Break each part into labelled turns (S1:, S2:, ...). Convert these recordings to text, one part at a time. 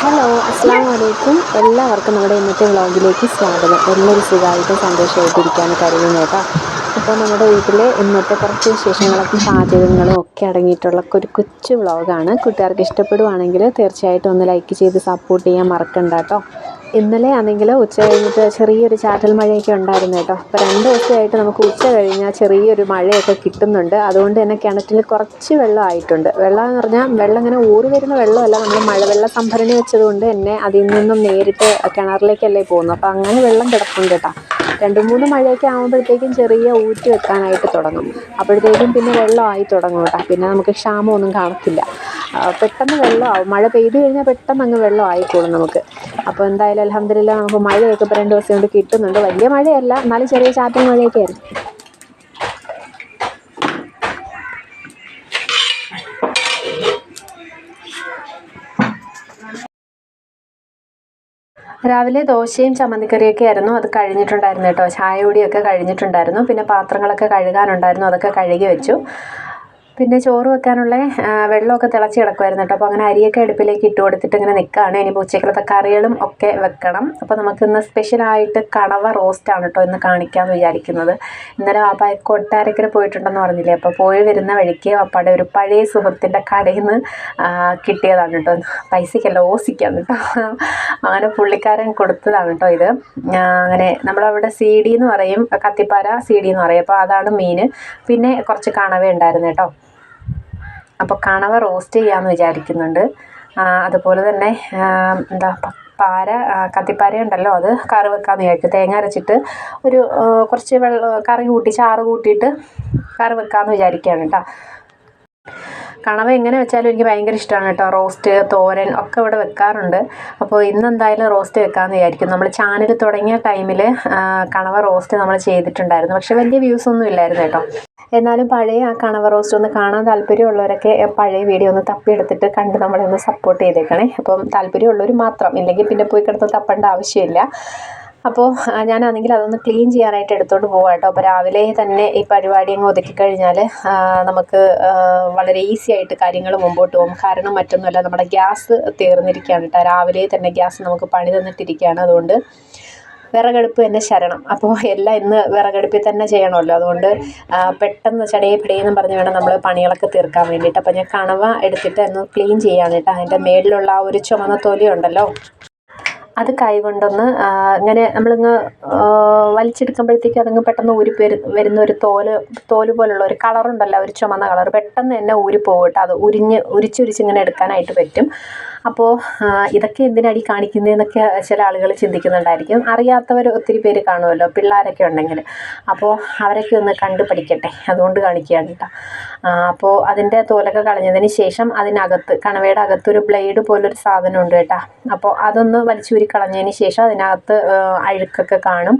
S1: Hello അസ്സാം വലൈക്കും എല്ലാവർക്കും നമ്മുടെ ഇന്നത്തെ വ്ളോഗിലേക്ക് സ്വാഗതം. എല്ലാവരും സുഖമായിട്ടും സന്തോഷമായിട്ടിരിക്കാൻ കരുതുന്നു കേട്ടോ. അപ്പോൾ നമ്മുടെ വീട്ടിലെ ഇന്നത്തെ കുറച്ച് വിശേഷങ്ങളൊക്കെ പാചകങ്ങളും ഒക്കെ അടങ്ങിയിട്ടുള്ള ഒരു കൊച്ചു വ്ളോഗാണ് കൂട്ടുകാർക്ക് ഇഷ്ടപ്പെടുവാണെങ്കിൽ തീർച്ചയായിട്ടും ഒന്ന് ലൈക്ക് ചെയ്ത് സപ്പോർട്ട് ചെയ്യാൻ മറക്കണ്ട കേട്ടോ. ഇന്നലെ ആണെങ്കിൽ ഉച്ച കഴിഞ്ഞിട്ട് ചെറിയൊരു ചാറ്റൽ മഴയൊക്കെ ഉണ്ടായിരുന്നു കേട്ടോ. അപ്പോൾ രണ്ട് ദിവസമായിട്ട് നമുക്ക് ഉച്ച കഴിഞ്ഞാൽ ചെറിയൊരു മഴയൊക്കെ കിട്ടുന്നുണ്ട്. അതുകൊണ്ട് തന്നെ കിണറ്റിൽ കുറച്ച് വെള്ളം ആയിട്ടുണ്ട്. വെള്ളം എന്ന് പറഞ്ഞാൽ വെള്ളം ഇങ്ങനെ ഊറി വരുന്ന വെള്ളമല്ല നമ്മൾ മഴവെള്ള സംഭരണി വെച്ചതുകൊണ്ട് തന്നെ അതിൽ നിന്നും നേരിട്ട് കിണറിലേക്കല്ലേ പോകുന്നു അപ്പോൾ അങ്ങനെ വെള്ളം കിടപ്പുണ്ട് കേട്ടോ. രണ്ട് മൂന്ന് മഴയൊക്കെ ആകുമ്പോഴത്തേക്കും ചെറിയ ഊറ്റി വെക്കാനായിട്ട് തുടങ്ങും. അപ്പോഴത്തേക്കും പിന്നെ വെള്ളമായി തുടങ്ങും കേട്ടോ. പിന്നെ നമുക്ക് ക്ഷാമമൊന്നും കാണത്തില്ല. പെട്ടെന്ന് വെള്ളമാവും. മഴ പെയ്തു കഴിഞ്ഞാൽ പെട്ടെന്ന് അങ്ങ് വെള്ളം ആയിക്കോളും നമുക്ക്. അപ്പോൾ എന്തായാലും അലഹമില്ല നമുക്ക് മഴയൊക്കെ ഇപ്പോൾ രണ്ട് ദിവസം കൊണ്ട് കിട്ടുന്നുണ്ട്. വലിയ മഴയല്ല എന്നാലും ചെറിയ ചാറ്റൽ മഴയൊക്കെ ആയിരുന്നു. രാവിലെ ദോശയും ചമ്മന്തിക്കറിയൊക്കെ ആയിരുന്നു. അത് കഴിഞ്ഞിട്ടുണ്ടായിരുന്നു കേട്ടോ. ചായ കൂടിയൊക്കെ കഴിഞ്ഞിട്ടുണ്ടായിരുന്നു. പിന്നെ പാത്രങ്ങളൊക്കെ കഴുകാനുണ്ടായിരുന്നു. അതൊക്കെ കഴുകി വെച്ചു. പിന്നെ ചോറ് വെക്കാനുള്ള വെള്ളമൊക്കെ തിളച്ച് കിടക്കുമായിരുന്നു കേട്ടോ. അപ്പോൾ അങ്ങനെ അരിയൊക്കെ അടുപ്പിലേക്ക് ഇട്ട് കൊടുത്തിട്ട് ഇങ്ങനെ നിൽക്കുകയാണ് ഇനി ഉച്ചക്കലത്തെ കറികളും ഒക്കെ വെക്കണം. അപ്പോൾ നമുക്കിന്ന് സ്പെഷ്യലായിട്ട് കണവ റോസ്റ്റാണ് കേട്ടോ ഇന്ന് കാണിക്കാമെന്ന് വിചാരിക്കുന്നത്. ഇന്നലെ വാപ്പ കൊട്ടാരക്കര പോയിട്ടുണ്ടെന്ന് പറഞ്ഞില്ലേ? അപ്പോൾ പോയി വരുന്ന വഴിക്ക് വാപ്പയുടെ ഒരു പഴയ സുഹൃത്തിന്റെ കടയിൽ നിന്ന് കിട്ടിയതാണ് കേട്ടോ. പൈസയ്ക്കല്ല ഓസിക്കാണ് കേട്ടോ. അങ്ങനെ പുള്ളിക്കാരൻ കൊടുത്തതാണ് കേട്ടോ ഇത്. അങ്ങനെ നമ്മളവിടെ സി ഡി എന്ന് പറയും കത്തിപ്പാര സി ഡി എന്ന് പറയും. അപ്പോൾ അതാണ് മീൻ പിന്നെ കുറച്ച് കണവ ഉണ്ടായിരുന്നു കേട്ടോ. അപ്പോൾ കണവ റോസ്റ്റ് ചെയ്യാമെന്ന് വിചാരിക്കുന്നുണ്ട്. അതുപോലെ തന്നെ എന്താ പാര കത്തിപ്പാര ഉണ്ടല്ലോ അത് കറി വെക്കാമെന്ന് വിചാരിക്കും. തേങ്ങ അരച്ചിട്ട് ഒരു കുറച്ച് വെള്ളം കറി കൂട്ടി ചാറ് കൂട്ടിയിട്ട് കറി വെക്കാമെന്ന് വിചാരിക്കുകയാണ് കേട്ടോ കണവ എങ്ങനെ വെച്ചാലും എനിക്ക് ഭയങ്കര ഇഷ്ടമാണ് കേട്ടോ റോസ്റ്റ് തോരൻ ഒക്കെ ഇവിടെ വെക്കാറുണ്ട്. അപ്പോൾ ഇന്ന് എന്തായാലും റോസ്റ്റ് വെക്കാമെന്ന് വിചാരിക്കും. നമ്മൾ ചാനൽ തുടങ്ങിയ ടൈമിൽ കണവ റോസ്റ്റ് നമ്മൾ ചെയ്തിട്ടുണ്ടായിരുന്നു. പക്ഷേ വലിയ വ്യൂസ് ഒന്നും ഇല്ലായിരുന്നു കേട്ടോ. എന്നാലും പഴയ ആ കണവ റോസ്റ്റ് ഒന്ന് കാണാൻ താല്പര്യമുള്ളവരൊക്കെ പഴയ വീഡിയോ ഒന്ന് തപ്പിയെടുത്തിട്ട് കണ്ട് നമ്മളെ ഒന്ന് സപ്പോർട്ട് ചെയ്തേക്കണേ. അപ്പം താല്പര്യമുള്ളവർ മാത്രം ഇല്ലെങ്കിൽ പിന്നെ പോയി കിടന്ന് തപ്പേണ്ട ആവശ്യമില്ല. അപ്പോൾ ഞാനാണെങ്കിൽ അതൊന്ന് ക്ലീൻ ചെയ്യാനായിട്ട് എടുത്തോണ്ട് പോവാം കേട്ടോ. അപ്പോൾ രാവിലെ തന്നെ ഈ പരിപാടി അങ്ങ് ഒതുക്കി കഴിഞ്ഞാൽ നമുക്ക് വളരെ ഈസി ആയിട്ട് കാര്യങ്ങൾ മുമ്പോട്ട് പോകും. കാരണം മറ്റൊന്നുമല്ല നമ്മുടെ ഗ്യാസ് തീർന്നിരിക്കുകയാണ് കേട്ടോ. രാവിലെ തന്നെ ഗ്യാസ് നമുക്ക് പണി തന്നിട്ടിരിക്കുകയാണ്. അതുകൊണ്ട് വിറകടുപ്പ് തന്നെ ശരണം. അപ്പോൾ എല്ലാം ഇന്ന് വിറകടുപ്പിൽ തന്നെ ചെയ്യണമല്ലോ. അതുകൊണ്ട് പെട്ടെന്ന് ചടയെ പിടയെന്നും പറഞ്ഞ് വേണം നമ്മൾ പണികളൊക്കെ തീർക്കാൻ വേണ്ടിയിട്ട്. അപ്പോൾ ഞാൻ കണവ എടുത്തിട്ട് ഒന്ന് ക്ലീൻ ചെയ്യാണ് കേട്ടോ. അതിന്റെ മേളിലുള്ള ആ ഒരു ചുമന്ന തൊലി ഉണ്ടല്ലോ. അത് കൈ കൊണ്ടൊന്ന് ഇങ്ങനെ നമ്മളിങ്ങ് വലിച്ചെടുക്കുമ്പോഴത്തേക്കും അതങ്ങ് പെട്ടെന്ന് ഊരി വരു വരുന്ന ഒരു തോൽ തോൽ പോലുള്ള ഒരു കളറുണ്ടല്ലോ ഒരു ചുമന്ന കളർ പെട്ടെന്ന് തന്നെ ഊരി പോകട്ടെ അത് ഉരിഞ്ഞ് ഉരിച്ചുരിച്ച് ഇങ്ങനെ എടുക്കാനായിട്ട് പറ്റും. അപ്പോൾ ഇതൊക്കെ എന്തിനാടി കാണിക്കുന്നതെന്നൊക്കെ ചില ആളുകൾ ചിന്തിക്കുന്നുണ്ടായിരിക്കും. അറിയാത്തവർ ഒത്തിരി പേര് കാണുമല്ലോ പിള്ളേരൊക്കെ ഉണ്ടെങ്കിൽ. അപ്പോൾ അവരൊക്കെ ഒന്ന് കണ്ട് പഠിക്കട്ടെ അതുകൊണ്ട് കാണിക്കുകയാണ് കേട്ടോ. അപ്പോൾ അതിന്റെ തോലൊക്കെ കളഞ്ഞതിന് ശേഷം അതിനകത്ത് കണവയുടെ അകത്തൊരു ബ്ലേഡ് പോലൊരു സാധനം ഉണ്ട് കേട്ടോ. അപ്പോൾ അതൊന്ന് വലിച്ചൂരി കളഞ്ഞതിന് ശേഷം അതിനകത്ത് അഴുക്കൊക്കെ കാണും.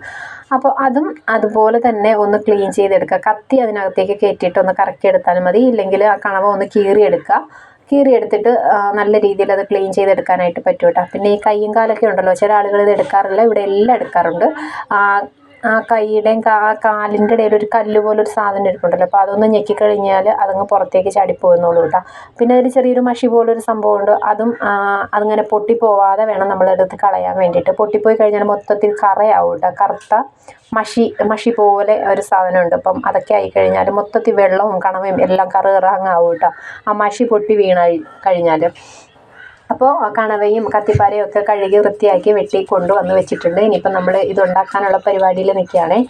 S1: അപ്പോൾ അതും അതുപോലെ തന്നെ ഒന്ന് ക്ലീൻ ചെയ്തെടുക്കുക. കത്തി അതിനകത്തേക്ക് കയറ്റിയിട്ട് ഒന്ന് കറക്കിയെടുത്താൽ മതി. ഇല്ലെങ്കിൽ ആ കണവ ഒന്ന് കീറിയെടുക്കുക. കീറിയെടുത്തിട്ട് നല്ല രീതിയിൽ അത് ക്ലീൻ ചെയ്തെടുക്കാനായിട്ട് പറ്റും കേട്ടോ പിന്നെ ഈ കയ്യും കാലൊക്കെ ഉണ്ടല്ലോ. ചില ആളുകൾ ഇത് എടുക്കാറില്ല. ഇവിടെ എല്ലാം എടുക്കാറുണ്ട്. ആ, ആ കൈയുടെയും കാ കാലിന്റെ ഇടയിൽ ഒരു കല്ല് പോലെ ഒരു സാധനം ഇരിപ്പുണ്ടല്ലോ. അപ്പോൾ അതൊന്ന് ഞെക്കിക്കഴിഞ്ഞാൽ അതങ്ങ് പുറത്തേക്ക് ചാടി പോകുന്നുള്ളൂ കേട്ടോ. പിന്നെ അതിൽ ചെറിയൊരു മഷി പോലൊരു സംഭവം ഉണ്ട് അതും ആ, അതിങ്ങനെ പൊട്ടിപ്പോവാതെ വേണം നമ്മളെടുത്ത് കളയാൻ വേണ്ടിയിട്ട്. പൊട്ടിപ്പോയി കഴിഞ്ഞാൽ മൊത്തത്തിൽ കറയാവും കേട്ടോ. കറുത്ത മഷി മഷി പോലെ ഒരു സാധനമുണ്ട്. അപ്പം അതൊക്കെ ആയിക്കഴിഞ്ഞാൽ മൊത്തത്തിൽ വെള്ളവും കണവയും എല്ലാം കറ കറങ്ങാവും കേട്ടോ. ആ മഷി പൊട്ടി വീണായി കഴിഞ്ഞാൽ അപ്പോൾ കണവയും കത്തിപ്പാരയും ഒക്കെ കഴുകി വൃത്തിയാക്കി വെട്ടി കൊണ്ടുവന്ന് വെച്ചിട്ടുണ്ട്. ഇനിയിപ്പോൾ നമ്മൾ ഇതുണ്ടാക്കാനുള്ള പരിപാടിയിൽ നിൽക്കുകയാണേ.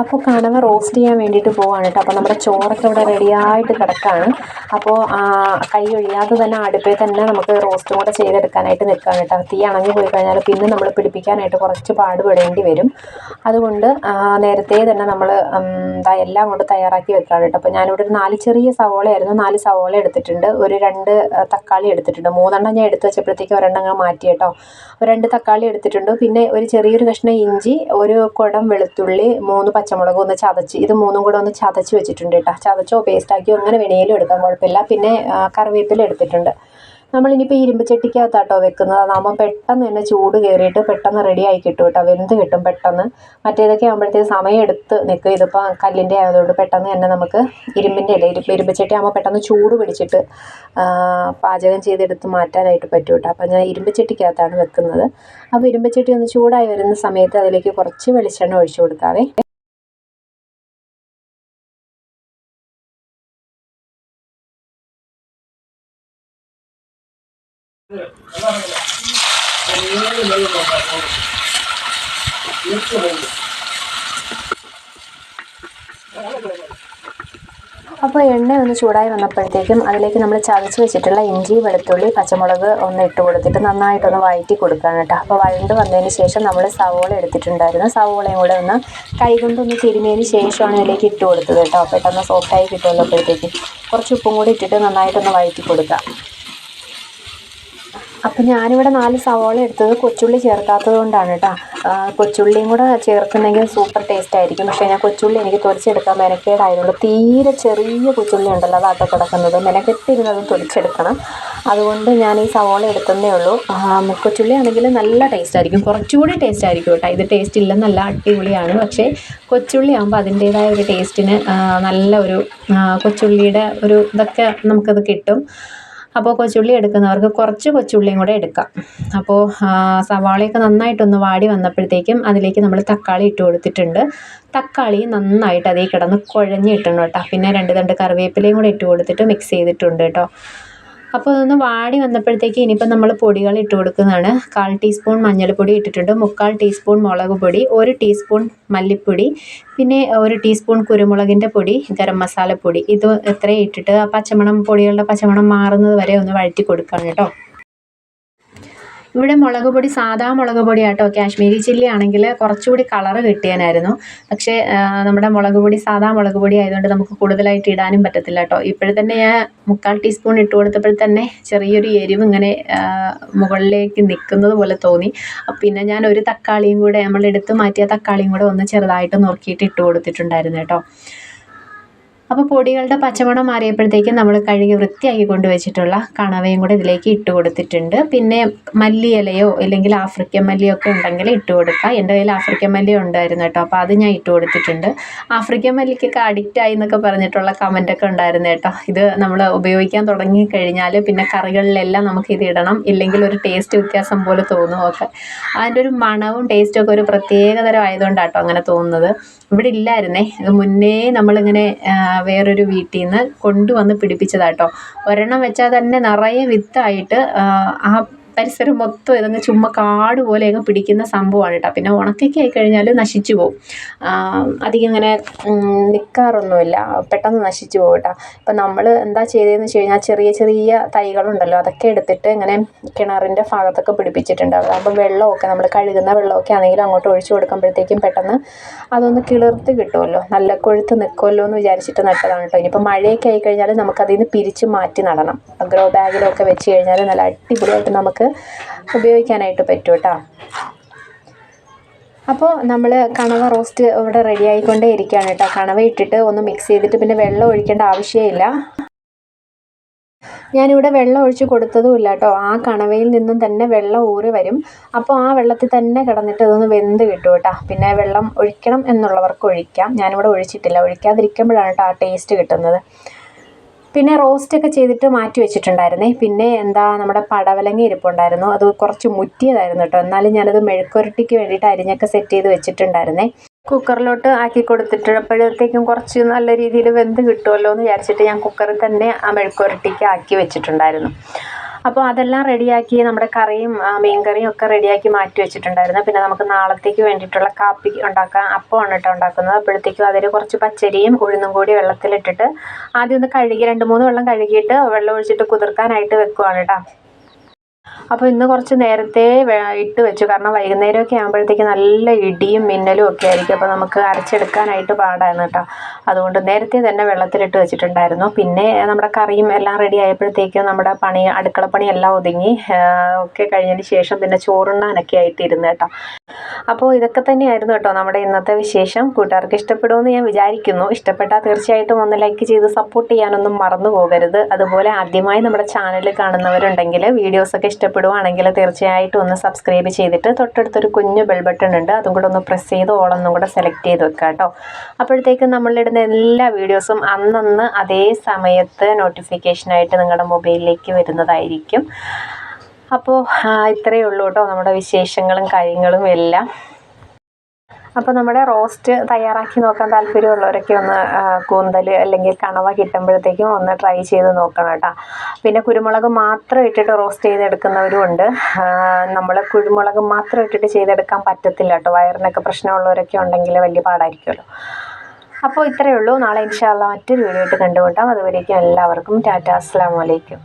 S1: അപ്പോൾ കണവ റോസ്റ്റ് ചെയ്യാൻ വേണ്ടിയിട്ട് പോവാണ് കേട്ടോ. അപ്പോൾ നമ്മുടെ ചോറൊക്കെ ഇവിടെ റെഡിയായിട്ട് കിടക്കാണ്. അപ്പോൾ കൈ ഒഴിയാതെ തന്നെ അടുപ്പിൽ തന്നെ നമുക്ക് റോസ്റ്റും കൂടെ ചെയ്തെടുക്കാനായിട്ട് നിൽക്കാം കേട്ടോ. തീ അണഞ്ഞു പോയി കഴിഞ്ഞാൽ പിന്നെ നമ്മൾ പിടിപ്പിക്കാനായിട്ട് കുറച്ച് പാടുപെടേണ്ടി വരും. അതുകൊണ്ട് നേരത്തെ തന്നെ നമ്മൾ എല്ലാം കൊണ്ട് തയ്യാറാക്കി വെക്കാം കേട്ടോ. അപ്പോൾ ഞാനിവിടെ ഒരു നാല് ചെറിയ സവോളയായിരുന്നു. നാല് സവോള എടുത്തിട്ടുണ്ട്. ഒരു രണ്ട് തക്കാളി എടുത്തിട്ടുണ്ട്. മൂന്നെണ്ണം ഞാൻ എടുത്ത് വെച്ചപ്പോഴത്തേക്ക് ഒരെണ്ണം ഞാൻ മാറ്റി കേട്ടോ. രണ്ട് തക്കാളി എടുത്തിട്ടുണ്ട്. പിന്നെ ഒരു ചെറിയൊരു കഷ്ണം ഇഞ്ചി ഒരു കുടം വെളുത്തുള്ളി മൂന്ന് പച്ചമുളക് ഒന്ന് ചതച്ച് ഇത് മൂന്നും കൂടെ ഒന്ന് ചതച്ച് വെച്ചിട്ടുണ്ട് കേട്ടോ. ചതച്ചോ പേസ്റ്റാക്കിയോ അങ്ങനെ വേണേലും എടുക്കാൻ കുഴപ്പമില്ല പിന്നെ കറിവേപ്പില എടുത്തിട്ടുണ്ട്. നമ്മളിനിപ്പോൾ ഇരുമ്പ് ചട്ടിക്കകത്താട്ടോ വെക്കുന്നത്. അതാകുമ്പോൾ പെട്ടെന്ന് തന്നെ ചൂട് കയറിയിട്ട് പെട്ടെന്ന് റെഡി ആയി കിട്ടും കേട്ടോ. വെന്ത് കിട്ടും പെട്ടെന്ന്. മറ്റേതൊക്കെ ആകുമ്പോഴത്തേക്ക് സമയം എടുത്ത് നിൽക്കും ഇതിപ്പോൾ കല്ലിന്റെ ആയതുകൊണ്ട് പെട്ടെന്ന് തന്നെ നമുക്ക് ഇരുമ്പിന്റെ അല്ലേ ഇരുമ്പ് ഇരുമ്പ് ചട്ടി ആകുമ്പോൾ പെട്ടെന്ന് ചൂട് പിടിച്ചിട്ട് പാചകം ചെയ്തെടുത്ത് മാറ്റാനായിട്ട് പറ്റും കേട്ടോ. അപ്പോൾ ഞാൻ ഇരുമ്പ് ചട്ടിക്കകത്താണ് വെക്കുന്നത്. അപ്പോൾ ഇരുമ്പ് ചട്ടി ഒന്ന് ചൂടായി വരുന്ന സമയത്ത് അതിലേക്ക് കുറച്ച് വെളിച്ചെണ്ണ ഒഴിച്ചു കൊടുക്കാവേ അപ്പോൾ എണ്ണ ഒന്ന് ചൂടായി വന്നപ്പോഴത്തേക്കും അതിലേക്ക് നമ്മൾ ചതച്ച് വെച്ചിട്ടുള്ള ഇഞ്ചി വെളുത്തുള്ളി പച്ചമുളക് ഒന്ന് ഇട്ട് കൊടുത്തിട്ട് നന്നായിട്ടൊന്ന് വഴറ്റി കൊടുക്കുകയാണ് കേട്ടോ. അപ്പോൾ വഴണ്ട് വന്നതിന് ശേഷം നമ്മൾ സവോള എടുത്തിട്ടുണ്ടായിരുന്നു. സവോളയും കൂടെ ഒന്ന് കൈകൊണ്ടൊന്ന് തിരുമിയതിന് ശേഷമാണ് ഇതിലേക്ക് ഇട്ട് കൊടുത്തത് കേട്ടോ. പെട്ടെന്ന് സോഫ്റ്റായി കിട്ടുമല്ലോ കുറച്ച് ഉപ്പും കൂടി ഇട്ടിട്ട് നന്നായിട്ടൊന്ന് വഴറ്റി കൊടുക്കുക അപ്പം ഞാനിവിടെ നാല് സവോള എടുത്തത് കൊച്ചുള്ളി ചേർക്കാത്തത് കൊണ്ടാണ് കേട്ടോ. കൊച്ചുള്ളിയും കൂടെ ചേർക്കുന്നെങ്കിൽ സൂപ്പർ ടേസ്റ്റ് ആയിരിക്കും. പക്ഷേ ഞാൻ കൊച്ചുള്ളി എനിക്ക് തൊലിച്ചെടുക്കാൻ മെനക്കേടായതുകൊണ്ട് തീരെ ചെറിയ കൊച്ചുള്ളി ഉണ്ടല്ലോ അതൊക്കെ കിടക്കുന്നത്. മെനക്കെട്ടിരുന്നതും തൊലിച്ചെടുക്കണം. അതുകൊണ്ട് ഞാൻ ഈ സവോള എടുത്തതേ ഉള്ളൂ. കൊച്ചുള്ളി ആണെങ്കിൽ നല്ല ടേസ്റ്റ് ആയിരിക്കും. കുറച്ചുകൂടി ടേസ്റ്റ് ആയിരിക്കും കേട്ടോ. ഇത് ടേസ്റ്റ് ഇല്ല നല്ല അടിപൊളിയാണ്. പക്ഷേ കൊച്ചുള്ളി ആകുമ്പോൾ അതിന്റേതായ ഒരു ടേസ്റ്റിന് നല്ല ഒരു കൊച്ചുള്ളിയുടെ ഒരു ഇതൊക്കെ നമുക്കത് കിട്ടും. അപ്പോൾ കൊച്ചുള്ളി എടുക്കുന്നവർക്ക് കുറച്ച് കൊച്ചുള്ളിയും കൂടെ എടുക്കാം. അപ്പോൾ സവാളയൊക്കെ നന്നായിട്ടൊന്ന് വാടി വന്നപ്പോഴത്തേക്കും അതിലേക്ക് നമ്മൾ തക്കാളി ഇട്ട് കൊടുത്തിട്ടുണ്ട്. തക്കാളി നന്നായിട്ട് അതിൽ കിടന്ന് കുഴഞ്ഞിട്ടുണ്ട് കേട്ടോ. പിന്നെ രണ്ട് രണ്ട് കറിവേപ്പിലയും കൂടെ ഇട്ട് കൊടുത്തിട്ട് മിക്സ് ചെയ്തിട്ടുണ്ട് കേട്ടോ. അപ്പോൾ അതൊന്ന് വാടി വന്നപ്പോഴത്തേക്ക് ഇനിയിപ്പോൾ നമ്മൾ പൊടികൾ ഇട്ട് കൊടുക്കുന്നതാണ്. കാൽ ടീസ്പൂൺ മഞ്ഞൾപ്പൊടി ഇട്ടിട്ടുണ്ട്. മുക്കാൽ ടീസ്പൂൺ മുളക് പൊടി ഒരു ടീസ്പൂൺ മല്ലിപ്പൊടി പിന്നെ ഒരു ടീസ്പൂൺ കുരുമുളകിന്റെ പൊടി ഗരം പൊടി. ഇത് ഇത്രയും ഇട്ടിട്ട് ആ പച്ചമണം പൊടികളുടെ പച്ചമണം മാറുന്നത് വരെ ഒന്ന് വഴറ്റി കൊടുക്കണം കേട്ടോ. ഇവിടെ മുളക് പൊടി സാധാ മുളക് പൊടി ആട്ടോ കാശ്മീരി ചില്ലി ആണെങ്കിൽ കുറച്ചുകൂടി കളറ് കിട്ടിയാനായിരുന്നു. പക്ഷേ നമ്മുടെ മുളക് പൊടി സാധാ മുളക് പൊടി ആയതുകൊണ്ട് നമുക്ക് കൂടുതലായിട്ട് ഇടാനും പറ്റത്തില്ല കേട്ടോ. ഇപ്പോഴും തന്നെ ഞാൻ മുക്കാൽ ടീസ്പൂൺ ഇട്ട് കൊടുത്തപ്പോൾ തന്നെ ചെറിയൊരു എരിവ് ഇങ്ങനെ മുകളിലേക്ക് നിൽക്കുന്നത് പോലെ തോന്നി. പിന്നെ ഞാൻ ഒരു തക്കാളിയും കൂടെ നമ്മൾ എടുത്ത് മാറ്റിയ തക്കാളിയും കൂടെ ഒന്ന് ചെറുതായിട്ട് നുറുക്കിയിട്ട് ഇട്ട് കൊടുത്തിട്ടുണ്ടായിരുന്നു കേട്ടോ. അപ്പോൾ പൊടികളുടെ പച്ചമണം മാറിയപ്പോഴത്തേക്കും നമ്മൾ കഴുകി വൃത്തിയാക്കി കൊണ്ടുവച്ചിട്ടുള്ള കണവയും കൂടെ ഇതിലേക്ക് ഇട്ട് കൊടുത്തിട്ടുണ്ട്. പിന്നെ മല്ലിയിലയോ അല്ലെങ്കിൽ ആഫ്രിക്കൻ മല്ലിയോ ഒക്കെ ഉണ്ടെങ്കിൽ ഇട്ട് കൊടുക്കുക എന്റെ കയ്യിൽ ആഫ്രിക്കൻ മല്ലി ഉണ്ടായിരുന്നു കേട്ടോ. അപ്പോൾ അത് ഞാൻ ഇട്ട് കൊടുത്തിട്ടുണ്ട്. ആഫ്രിക്കൻ മല്ലിക്കൊക്കെ അഡിക്റ്റ് ആയി എന്നൊക്കെ പറഞ്ഞിട്ടുള്ള കമന്റൊക്കെ ഉണ്ടായിരുന്നു കേട്ടോ. ഇത് നമ്മൾ ഉപയോഗിക്കാൻ തുടങ്ങി കഴിഞ്ഞാൽ പിന്നെ കറികളിലെല്ലാം നമുക്ക് ഇത് ഇടണം. ഇല്ലെങ്കിൽ ഒരു ടേസ്റ്റ് വ്യത്യാസം പോലെ തോന്നും ഒക്കെ. അതിന്റെ ഒരു മണവും ടേസ്റ്റും ഒക്കെ ഒരു പ്രത്യേകതരം ആയതുകൊണ്ടാട്ടോ അങ്ങനെ തോന്നുന്നത്. ഇവിടെ ഇല്ലായിരുന്നേ. മുന്നേ നമ്മളിങ്ങനെ വേറൊരു വീട്ടിൽ നിന്ന് കൊണ്ടുവന്ന് പിടിപ്പിച്ചതാട്ടോ. ഒരെണ്ണം വെച്ചാൽ തന്നെ നിറയെ വിത്തായിട്ട് ആ, പരിസരം മൊത്തം ഇതങ്ങ് ചുമ്മാ കാട് പോലെ പിടിക്കുന്ന സംഭവമാണ് കേട്ടോ. പിന്നെ ഉണക്കൊക്കെ ആയി കഴിഞ്ഞാൽ നശിച്ചു പോകും അധികം ഇങ്ങനെ നിൽക്കാറൊന്നുമില്ല പെട്ടെന്ന് നശിച്ചു പോകും കേട്ടോ. ഇപ്പം നമ്മൾ എന്താ ചെയ്തതെന്ന് വെച്ച് കഴിഞ്ഞാൽ ചെറിയ ചെറിയ തൈകളുണ്ടല്ലോ അതൊക്കെ എടുത്തിട്ട് ഇങ്ങനെ കിണറിന്റെ ഭാഗത്തൊക്കെ പിടിപ്പിച്ചിട്ടുണ്ട്. അതാകുമ്പോൾ വെള്ളമൊക്കെ നമ്മൾ കഴുകുന്ന വെള്ളമൊക്കെ ആണെങ്കിലും അങ്ങോട്ട് ഒഴിച്ചു കൊടുക്കുമ്പോഴത്തേക്കും പെട്ടെന്ന് അതൊന്ന് കിളിർത്ത് കിട്ടുമല്ലോ. നല്ല കൊഴുത്ത് നിൽക്കുമല്ലോ എന്ന് വിചാരിച്ചിട്ട് നട്ടതാണ് കേട്ടോ. ഇനിയിപ്പോൾ മഴയൊക്കെ ആയി കഴിഞ്ഞാൽ നമുക്കതിൽ നിന്ന് പിരിച്ച് മാറ്റി നടണം. ഗ്രോ ബാഗിലൊക്കെ വെച്ച് കഴിഞ്ഞാൽ നല്ല അടിപൊളിയായിട്ട് നമുക്ക് ഉപയോഗിക്കാനായിട്ട് പറ്റും കേട്ടോ അപ്പോൾ നമ്മൾ കണവ റോസ്റ്റ് ഇവിടെ റെഡി ആയിക്കൊണ്ടേ ഇരിക്കുകയാണ് കേട്ടോ കണവ ഇട്ടിട്ട് ഒന്ന് മിക്സ് ചെയ്തിട്ട് പിന്നെ വെള്ളം ഒഴിക്കേണ്ട ആവശ്യമില്ല. ഞാനിവിടെ വെള്ളം ഒഴിച്ച് കൊടുത്തതുമില്ല കേട്ടോ ആ കണവയിൽ നിന്നും തന്നെ വെള്ളം ഊറി വരും. അപ്പോൾ ആ വെള്ളത്തിൽ തന്നെ കിടന്നിട്ട് അതൊന്ന് വെന്ത് കിട്ടും കേട്ടോ പിന്നെ വെള്ളം ഒഴിക്കണം എന്നുള്ളവർക്ക് ഒഴിക്കാം. ഞാനിവിടെ ഒഴിച്ചിട്ടില്ല. ഒഴിക്കാതിരിക്കുമ്പോഴാണ് കേട്ടോ ആ ടേസ്റ്റ് കിട്ടുന്നത്. പിന്നെ റോസ്റ്റൊക്കെ ചെയ്തിട്ട് മാറ്റി വെച്ചിട്ടുണ്ടായിരുന്നേ. പിന്നെ എന്താ നമ്മുടെ പടവലങ്ങ ഇരിപ്പുണ്ടായിരുന്നു. അത് കുറച്ച് മുറ്റിയതായിരുന്നു കേട്ടോ. എന്നാലും ഞാനത് മെഴുക്കുരട്ടിക്ക് വേണ്ടിയിട്ട് അരിഞ്ഞൊക്കെ സെറ്റ് ചെയ്ത് വെച്ചിട്ടുണ്ടായിരുന്നേ. കുക്കറിലോട്ട് ആക്കി കൊടുത്തിട്ട് അപ്പോഴത്തേക്കും കുറച്ച് നല്ല രീതിയിൽ വെന്ത് കിട്ടുമല്ലോ എന്ന് വിചാരിച്ചിട്ട് ഞാൻ കുക്കറിൽ തന്നെ ആ മെഴുക്കുരട്ടിക്ക് ആക്കി വെച്ചിട്ടുണ്ടായിരുന്നു. അപ്പോൾ അതെല്ലാം റെഡിയാക്കി നമ്മുടെ കറിയും മീൻ കറിയും ഒക്കെ റെഡിയാക്കി മാറ്റി വെച്ചിട്ടുണ്ടായിരുന്നു. പിന്നെ നമുക്ക് നാളത്തേക്ക് വേണ്ടിയിട്ടുള്ള കാപ്പി ഉണ്ടാക്കാൻ അപ്പമാണ് കേട്ടോ ഉണ്ടാക്കുന്നത്. അപ്പോഴത്തേക്കും അതിൽ കുറച്ച് പച്ചരിയും ഉഴുന്നും കൂടി വെള്ളത്തിലിട്ടിട്ട് ആദ്യം ഒന്ന് കഴുകി രണ്ട് മൂന്ന് വെള്ളം കഴുകിയിട്ട് വെള്ളം ഒഴിച്ചിട്ട് കുതിർക്കാനായിട്ട് വെക്കുവാണ് കേട്ടോ. അപ്പോൾ ഇന്ന് കുറച്ച് നേരത്തെ ഇട്ട് വെച്ചു. കാരണം വൈകുന്നേരമൊക്കെ ആകുമ്പോഴത്തേക്ക് നല്ല ഇടിയും മിന്നലും ഒക്കെ ആയിരിക്കും. അപ്പോൾ നമുക്ക് അരച്ചെടുക്കാനായിട്ട് പാടാണ് കേട്ടോ. അതുകൊണ്ട് നേരത്തെ തന്നെ വെള്ളത്തിലിട്ട് വെച്ചിട്ടുണ്ടായിരുന്നു. പിന്നെ നമ്മുടെ കറിയും എല്ലാം റെഡി ആയപ്പോഴത്തേക്കും നമ്മുടെ പണി അടുക്കളപ്പണി എല്ലാം ഒതുങ്ങി ഒക്കെ കഴിഞ്ഞതിന് ശേഷം പിന്നെ ചോറുണ്ണാനൊക്കെ ആയിട്ട് ഇരുന്ന് കേട്ടോ. അപ്പോൾ ഇതൊക്കെ തന്നെയായിരുന്നു കേട്ടോ നമ്മുടെ ഇന്നത്തെ വിശേഷം. കൂട്ടുകാർക്ക് ഇഷ്ടപ്പെടുമെന്ന് ഞാൻ വിചാരിക്കുന്നു. ഇഷ്ടപ്പെട്ടാൽ തീർച്ചയായിട്ടും ഒന്ന് ലൈക്ക് ചെയ്ത് സപ്പോർട്ട് ചെയ്യാനൊന്നും മറന്നു പോകരുത്. അതുപോലെ ആദ്യമായി നമ്മുടെ ചാനൽ കാണുന്നവരുണ്ടെങ്കിൽ വീഡിയോസൊക്കെ ഇഷ്ടപ്പെടുവാണെങ്കിൽ തീർച്ചയായിട്ടും ഒന്ന് സബ്സ്ക്രൈബ് ചെയ്തിട്ട് തൊട്ടടുത്തൊരു കുഞ്ഞു ബെൽ ബട്ടൺ ഉണ്ട്. അതും കൂടെ ഒന്ന് പ്രസ് ചെയ്ത് ഓളൊന്നും കൂടെ സെലക്ട് ചെയ്ത് വെക്കുക കേട്ടോ അപ്പോഴത്തേക്കും നമ്മളിടുന്ന എല്ലാ വീഡിയോസും അന്നന്ന് അതേ സമയത്ത് നോട്ടിഫിക്കേഷനായിട്ട് നിങ്ങളുടെ മൊബൈലിലേക്ക് വരുന്നതായിരിക്കും. അപ്പോൾ ഇത്രയേ ഉള്ളൂ കേട്ടോ നമ്മുടെ വിശേഷങ്ങളും കാര്യങ്ങളും എല്ലാം. അപ്പോൾ നമ്മുടെ റോസ്റ്റ് തയ്യാറാക്കി നോക്കാൻ താല്പര്യമുള്ളവരൊക്കെ ഒന്ന് കൂന്തൽ അല്ലെങ്കിൽ കണവ കിട്ടുമ്പോഴത്തേക്കും ഒന്ന് ട്രൈ ചെയ്ത് നോക്കണം കേട്ടോ. പിന്നെ കുരുമുളക് മാത്രം ഇട്ടിട്ട് റോസ്റ്റ് ചെയ്തെടുക്കുന്നവരും ഉണ്ട്. നമ്മൾ കുരുമുളക് മാത്രം ഇട്ടിട്ട് ചെയ്തെടുക്കാൻ പറ്റത്തില്ല കേട്ടോ. വയറിനൊക്കെ പ്രശ്നമുള്ളവരൊക്കെ ഉണ്ടെങ്കിൽ വലിയ പാടായിരിക്കുമല്ലോ. അപ്പോൾ ഇത്രയേ ഉള്ളൂ. നാളെ ഇൻഷാല്ല മറ്റൊരു വീഡിയോ ആയിട്ട് കണ്ടുമുട്ടാം. അതുവരേക്കും എല്ലാവർക്കും ടാറ്റ അസ്സാം വലൈക്കും